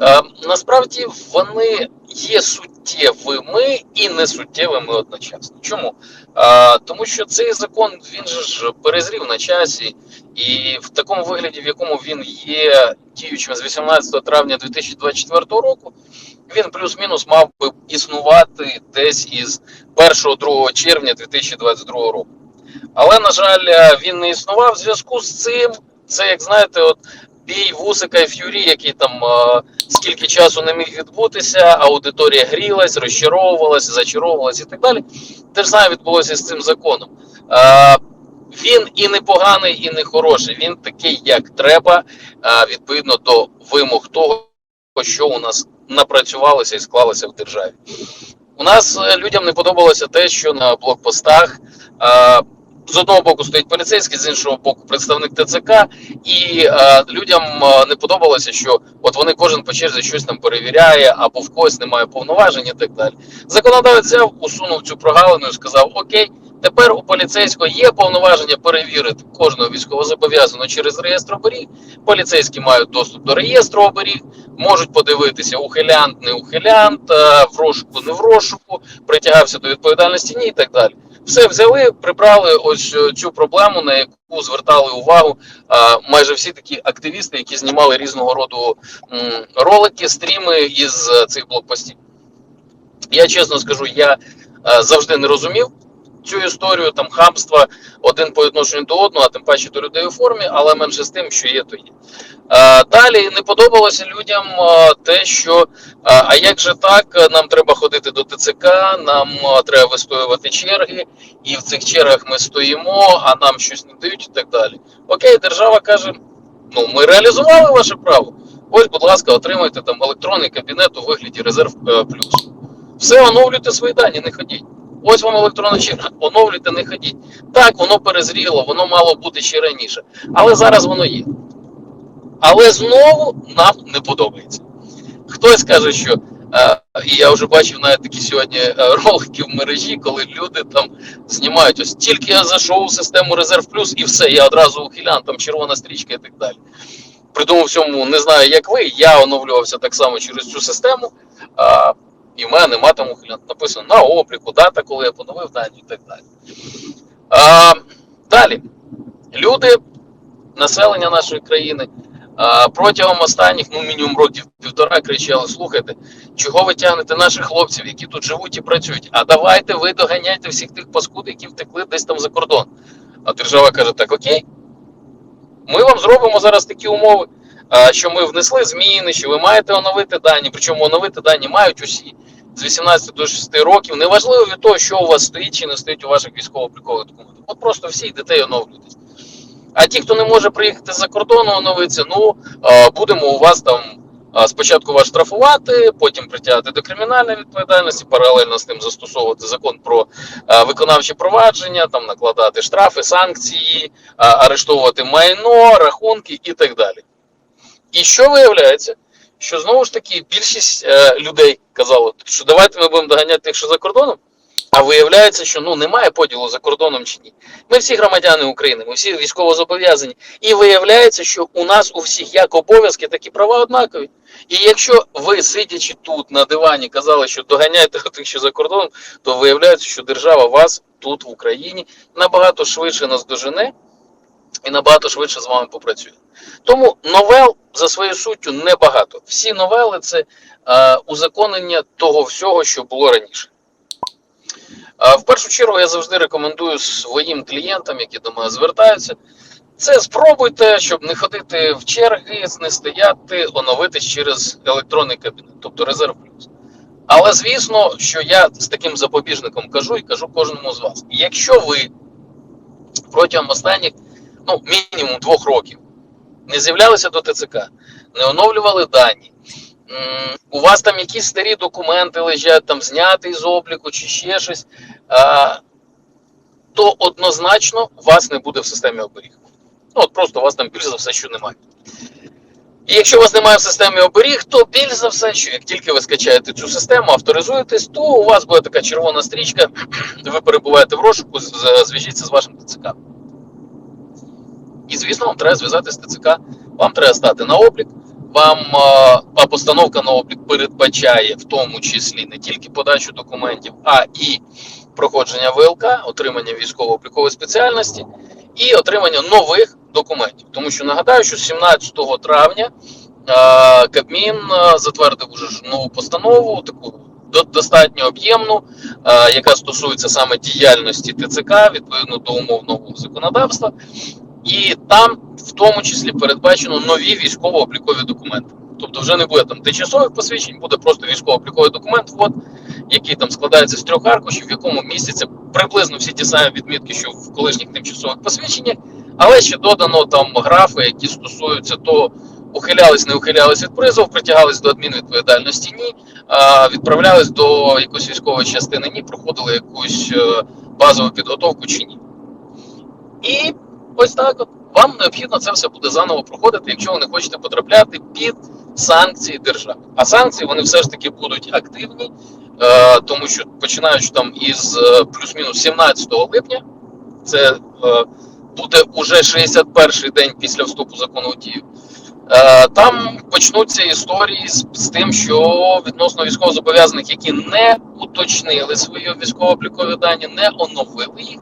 Е, насправді вони є суттєвими і не суттєвими одночасно. Чому? Е, тому що цей закон він ж перезрів на часі, і в такому вигляді, в якому він є діючим з 18 травня 2024 року, він плюс-мінус мав би існувати десь із 1-2 червня 2022 року. Але, на жаль, е, він не існував в зв'язку з цим. Це, як знаєте, от бій Вусика і Ф'юрі, який там е, скільки часу не міг відбутися, аудиторія грілась, розчаровувалася, зачаровувалася і так далі. Те ж саме відбулося з цим законом. Е, він і не поганий, і не хороший. Він такий, як треба, е, відповідно до вимог того, що у нас напрацювалося і склалося в державі. У нас людям не подобалося те, що на блокпостах. З одного боку стоїть поліцейський, з іншого боку, представник ТЦК, і е, людям е, не подобалося, що от вони кожен по черзі щось там перевіряє, або в когось немає повноважень і так далі. Законодавець взяв, усунув цю прогалину і сказав: Окей, тепер у поліцейського є повноваження перевірити кожного військовозобов'язаного через реєстр оберіг. Поліцейські мають доступ до реєстру оберіг, можуть подивитися ухилянт, не ухилянт, е, в розшуку, не в розшуку, притягався до відповідальності, ні і так далі. Все взяли, прибрали ось е, цю проблему, на яку звертали увагу а, майже всі такі активісти, які знімали різного роду ролики, стріми із е, цих блокпостів. Я чесно скажу, я е, завжди не розумів цю історію там хамства один по відношенню до одного, а тим паче до людей у формі, але менше з тим, що є, то є. Е, Далі не подобалося людям е, те, що е, а як же так, нам треба ходити до ТЦК, нам треба вистоювати черги, і в цих чергах ми стоїмо, а нам щось не дають і так далі. Окей, держава каже: ну ми реалізували ваше право. Ось, будь ласка, отримайте там електронний кабінет у вигляді резерв плюс. Все, оновлюйте свої дані, не ходіть. Ось вам електронна черга, оновлюйте, не ходіть. Так, воно перезріло, воно мало бути ще раніше. Але зараз воно є. Але знову нам не подобається. Хтось каже, що е, і я вже бачив навіть такі сьогодні е, ролики в мережі, коли люди там знімають ось тільки я зайшов у систему Резерв Плюс і все, я одразу ухилян, там червона стрічка і так далі. При тому всьому не знаю, як ви. Я оновлювався так само через цю систему. І в мене нема там. Написано на обліку, дата, коли я поновив дані і так далі. А, далі. Люди, населення нашої країни а, протягом останніх, ну мінімум років півтора, кричали: слухайте, чого ви тягнете наших хлопців, які тут живуть і працюють? А давайте ви доганяйте всіх тих паскуд, які втекли десь там за кордон. А держава каже: так, окей, ми вам зробимо зараз такі умови, що ми внесли зміни, що ви маєте оновити дані. Причому оновити дані мають усі з 18 до 6 років. Неважливо від того, що у вас стоїть чи не стоїть у ваших військово-облікових документах. От просто всі дітей оновлюйтесь. А ті, хто не може приїхати за кордону, оновитися, ну будемо у вас там спочатку вас штрафувати, потім притягати до кримінальної відповідальності, паралельно з тим застосовувати закон про а, виконавче провадження, там накладати штрафи, санкції, арештовувати майно, рахунки і так далі. І що виявляється? Що знову ж таки більшість е, людей казали, що давайте ми будемо доганяти тих, що за кордоном. А виявляється, що ну немає поділу за кордоном чи ні. Ми всі громадяни України, ми всі військово зобов'язані. І виявляється, що у нас у всіх як обов'язки, так і права однакові. І якщо ви, сидячи тут на дивані, казали, що доганяйте тих, що за кордоном, то виявляється, що держава вас тут в Україні набагато швидше наздожене і набагато швидше з вами попрацює. Тому новел за своєю суттю небагато. Всі новели це е, узаконення того всього, що було раніше. Е, в першу чергу я завжди рекомендую своїм клієнтам, які до мене звертаються, це спробуйте, щоб не ходити в черги, не стояти, оновитись через електронний кабінет, тобто резерв плюс. Але звісно, що я з таким запобіжником кажу і кажу кожному з вас. Якщо ви протягом останніх ну, мінімум двох років не з'являлися до ТЦК, не оновлювали дані, у вас там якісь старі документи лежать, там знятий з обліку чи ще щось, а, то однозначно вас не буде в системі оберіг. Ну, от просто у вас там більш за все, що немає. І якщо у вас немає в системі оберіг, то більш за все, що як тільки ви скачаєте цю систему, авторизуєтесь, то у вас буде така червона стрічка, ви перебуваєте в розшуку, зв'яжіться з вашим ТЦК. І, звісно, вам треба зв'язатися з ТЦК, вам треба стати на облік, вам е, а постановка на облік передбачає в тому числі не тільки подачу документів, а і проходження ВЛК, отримання військово-облікової спеціальності і отримання нових документів. Тому що нагадаю, що 17 травня е, Кабмін е, затвердив уже нову постанову, таку достатньо об'ємну, яка стосується саме діяльності ТЦК відповідно до умов нового законодавства. І там в тому числі передбачено нові військово-облікові документи. Тобто вже не буде там тимчасових посвідчень, буде просто військово-обліковий документ, от, який там складається з трьох аркушів, в якому містяться приблизно всі ті самі відмітки, що в колишніх тимчасових посвідченнях, але ще додано там графи, які стосуються того, ухилялись, не ухилялись від призову, притягались до адмінвідповідальності, ні, відправлялись до якоїсь військової частини, ні, проходили якусь е, базову підготовку чи ні. І ось так от вам необхідно це все буде заново проходити, якщо ви не хочете потрапляти під санкції держави. А санкції вони все ж таки будуть активні, е, тому що починаючи там із е, плюс-мінус 17 липня, це е, буде уже 61-й день після вступу закону в дію. Там почнуться історії з, з тим, що відносно військовозобов'язаних, які не уточнили свої військово-облікові дані, не оновили їх,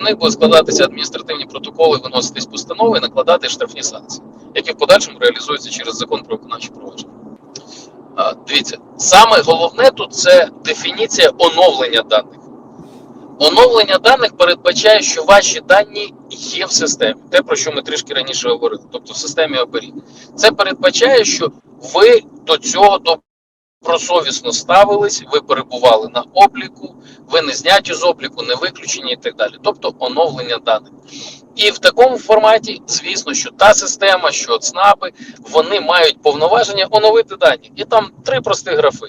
них будуть складатися адміністративні протоколи, виноситись постанови і накладати штрафні санкції, які в подальшому реалізуються через закон про виконавче провадження. Дивіться, саме головне тут це дефініція оновлення даних. Оновлення даних передбачає, що ваші дані є в системі, те, про що ми трішки раніше говорили, тобто в системі оберіг. Це передбачає, що ви до цього добросовісно ставились, ви перебували на обліку, ви не зняті з обліку, не виключені і так далі. Тобто оновлення даних. І в такому форматі, звісно, що та система, що ЦНАПи, вони мають повноваження оновити дані. І там три прості графи.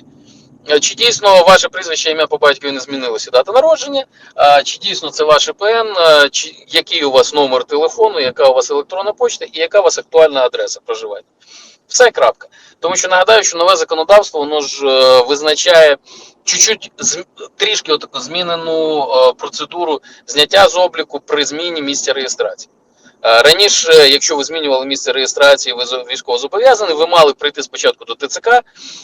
Е, Чи дійсно ваше прізвище, ім'я по батькові не змінилося дата народження? А, Чи дійсно це ваш ПН, чи який у вас номер телефону, яка у вас електронна почта і яка у вас актуальна адреса проживання? Все крапка. Тому що нагадаю, що нове законодавство воно ж е, визначає чуть-чуть трішки отаку змінену е, процедуру зняття з обліку при зміні місця реєстрації. Е, Раніше, якщо ви змінювали місце реєстрації, ви зо- військовозобов'язаний, ви мали прийти спочатку до ТЦК,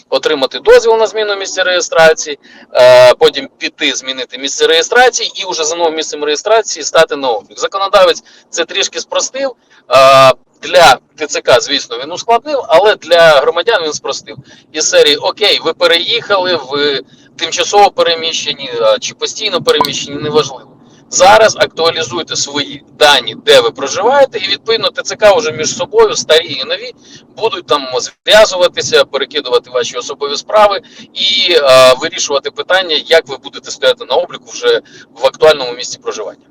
отримати дозвіл на зміну місця реєстрації, е, потім піти змінити місце реєстрації і вже за новим місцем реєстрації стати на облік. Законодавець це трішки спростив. Е, Для ТЦК, звісно, він ускладнив, але для громадян він спростив. Із серії Окей, ви переїхали, ви тимчасово переміщені чи постійно переміщені, неважливо. Зараз актуалізуйте свої дані, де ви проживаєте, і відповідно ТЦК вже між собою, старі і нові, будуть там зв'язуватися, перекидувати ваші особові справи і е, вирішувати питання, як ви будете стояти на обліку вже в актуальному місці проживання.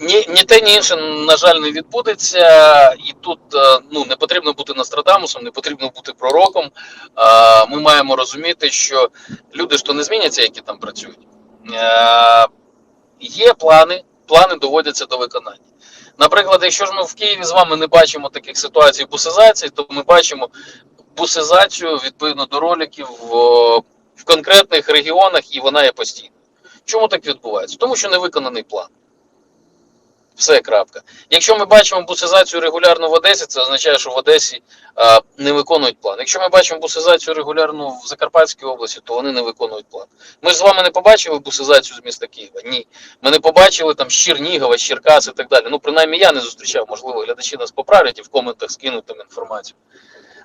Ні, ні те, ні інше, на жаль, не відбудеться, і тут е, ну не потрібно бути Нострадамусом, не потрібно бути пророком. Е, Ми маємо розуміти, що люди то не зміняться, які там працюють. Е, Є плани, плани доводяться до виконання. Наприклад, якщо ж ми в Києві з вами не бачимо таких ситуацій бусизації, то ми бачимо бусизацію відповідно до роликів в, в конкретних регіонах, і вона є постійною. Чому так відбувається? Тому що не виконаний план. Все крапка. Якщо ми бачимо бусизацію регулярно в Одесі, це означає, що в Одесі а, не виконують план. Якщо ми бачимо бусизацію регулярно в Закарпатській області, то вони не виконують план. Ми ж з вами не побачили бусизацію з міста Києва. Ні. Ми не побачили там Чернігова, Черкас і так далі. Ну, принаймні я не зустрічав, можливо, глядачі нас поправлять і в коментах скинуть там інформацію.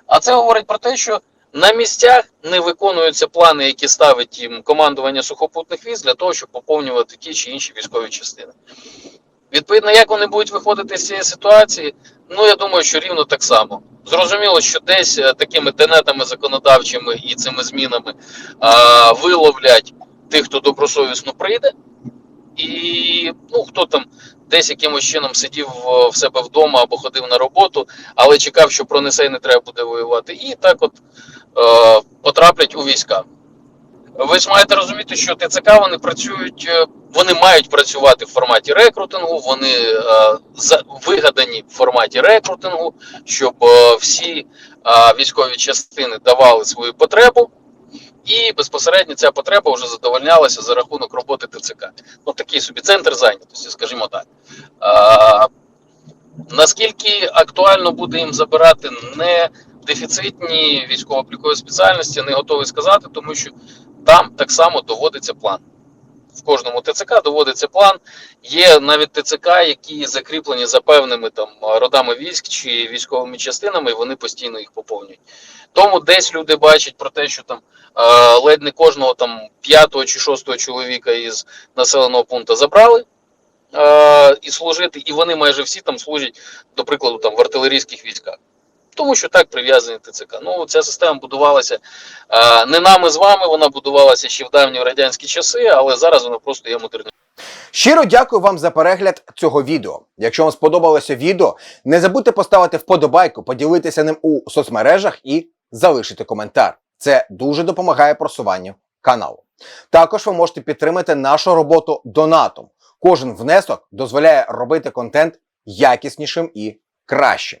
А це говорить про те, що на місцях не виконуються плани, які ставить їм командування сухопутних військ для того, щоб поповнювати ті чи інші військові частини. Відповідно, як вони будуть виходити з цієї ситуації, ну я думаю, що рівно так само. Зрозуміло, що десь е, такими тенетами законодавчими і цими змінами а, виловлять тих, хто добросовісно прийде, і ну хто там десь якимось чином сидів е, в себе вдома або ходив на роботу, але чекав, що пронесе і не треба буде воювати, і так от е, потраплять у війська. Ви ж маєте розуміти, що ТЦК вони працюють, е, вони мають працювати в форматі рекрутингу, вони е, вигадані в форматі рекрутингу, щоб е, всі е, військові частини давали свою потребу, і безпосередньо ця потреба вже задовольнялася за рахунок роботи ТЦК. Ну такий собі центр зайнятості, скажімо так. Е, наскільки актуально буде їм забирати не дефіцитні військово-облікові спеціальності, не готовий сказати, тому що там так само доводиться план. В кожному ТЦК доводиться план. Є навіть ТЦК, які закріплені за певними там родами військ чи військовими частинами, і вони постійно їх поповнюють. Тому десь люди бачать про те, що там ледь не кожного там п'ятого чи шостого чоловіка із населеного пункту забрали і служити, і вони майже всі там служать, до прикладу, там в артилерійських військах. Тому що так прив'язані ТЦК. Ну, ця система будувалася не нами з вами, вона будувалася ще в давні радянські часи, але зараз вона просто є модернізована. Щиро дякую вам за перегляд цього відео. Якщо вам сподобалося відео, не забудьте поставити вподобайку, поділитися ним у соцмережах і залишити коментар. Це дуже допомагає просуванню каналу. Також ви можете підтримати нашу роботу донатом. Кожен внесок дозволяє робити контент якіснішим і кращим.